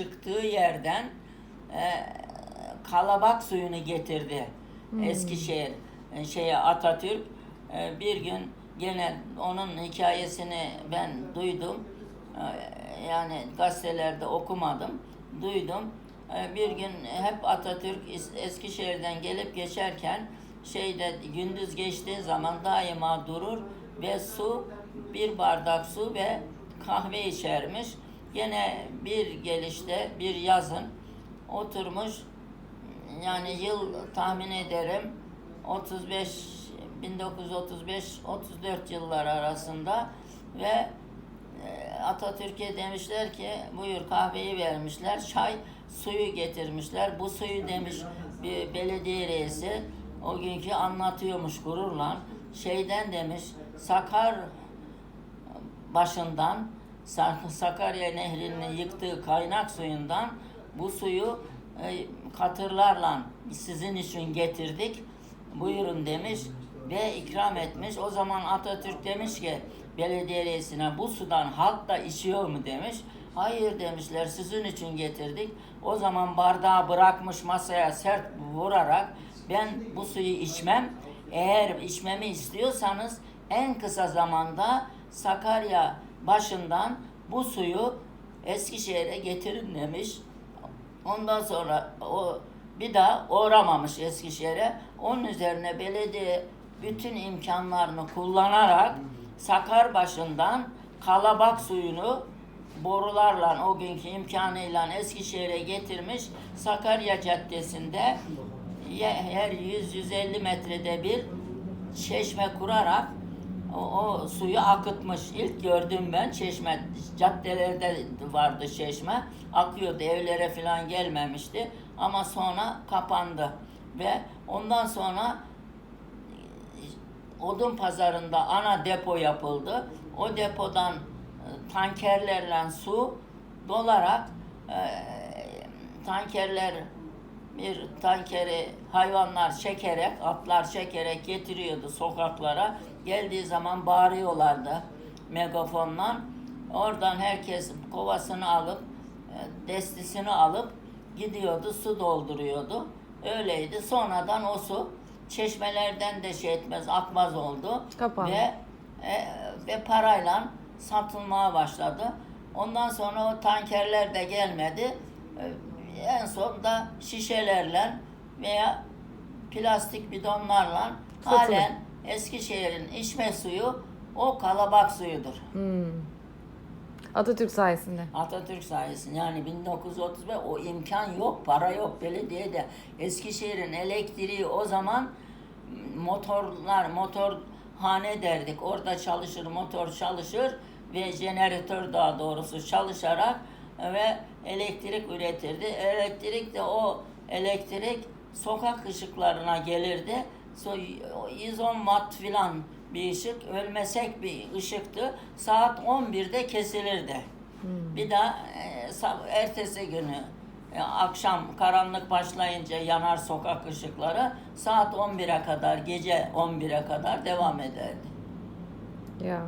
çıktığı yerden e, kalabak suyunu getirdi Eskişehir e, şeye Atatürk. E, bir gün gene onun hikayesini ben duydum. E, yani gazetelerde okumadım duydum. E, bir gün hep Atatürk Es- Eskişehir'den gelip geçerken şeyde gündüz geçtiği zaman daima durur ve su bir bardak su ve kahve içermiş. Gene bir gelişte bir yazın oturmuş yani yıl tahmin ederim 35 1935 34 yıllar arasında ve e, Atatürk'e demişler ki buyur kahveyi vermişler çay suyu getirmişler. Bu suyu demiş bir belediye reisi o günkü anlatıyormuş gururla. Şeyden demiş Sakar başından Sakarya Nehri'nin yıktığı kaynak suyundan bu suyu e, katırlarla sizin için getirdik. Buyurun demiş ve ikram etmiş. O zaman Atatürk demiş ki belediye reisine bu sudan halk da içiyor mu demiş. Hayır demişler sizin için getirdik. O zaman bardağı bırakmış masaya sert vurarak ben bu suyu içmem. Eğer içmemi istiyorsanız en kısa zamanda Sakarya başından bu suyu Eskişehir'e getirin demiş. Ondan sonra o bir daha uğramamış Eskişehir'e. Onun üzerine belediye bütün imkanlarını kullanarak Sakarbaşı'ndan kalabak suyunu borularla o günkü imkanıyla Eskişehir'e getirmiş. Sakarya Caddesi'nde her 100-150 metrede bir çeşme kurarak o, o suyu akıtmış. İlk gördüm ben çeşme. Caddelerde vardı çeşme. Akıyordu. Evlere falan gelmemişti. Ama sonra kapandı. Ve ondan sonra odun pazarında ana depo yapıldı. O depodan e, tankerlerle su dolarak e, tankerler bir tankeri hayvanlar çekerek, atlar çekerek getiriyordu sokaklara. Geldiği zaman bağırıyorlardı megafonla. Oradan herkes kovasını alıp, e, destisini alıp gidiyordu, su dolduruyordu. Öyleydi. Sonradan o su çeşmelerden de şey etmez, akmaz oldu. Kapandı. Ve e, ve parayla satılmaya başladı. Ondan sonra o tankerler de gelmedi. E, en son da şişelerle veya plastik bidonlarla Satılır. halen Eskişehir'in içme suyu o kalabak suyudur. Hmm. Atatürk sayesinde. Atatürk sayesinde yani 1935 o imkan yok, para yok belediyede. Eskişehir'in elektriği o zaman motorlar, motorhane derdik. Orada çalışır, motor çalışır ve jeneratör daha doğrusu çalışarak ve elektrik üretirdi. Elektrik de o elektrik sokak ışıklarına gelirdi. So- 110 watt filan bir ışık, ölmesek bir ışıktı. Saat 11'de kesilirdi. Bir daha e, ertesi günü e, akşam karanlık başlayınca yanar sokak ışıkları saat 11'e kadar, gece 11'e kadar devam ederdi. Ya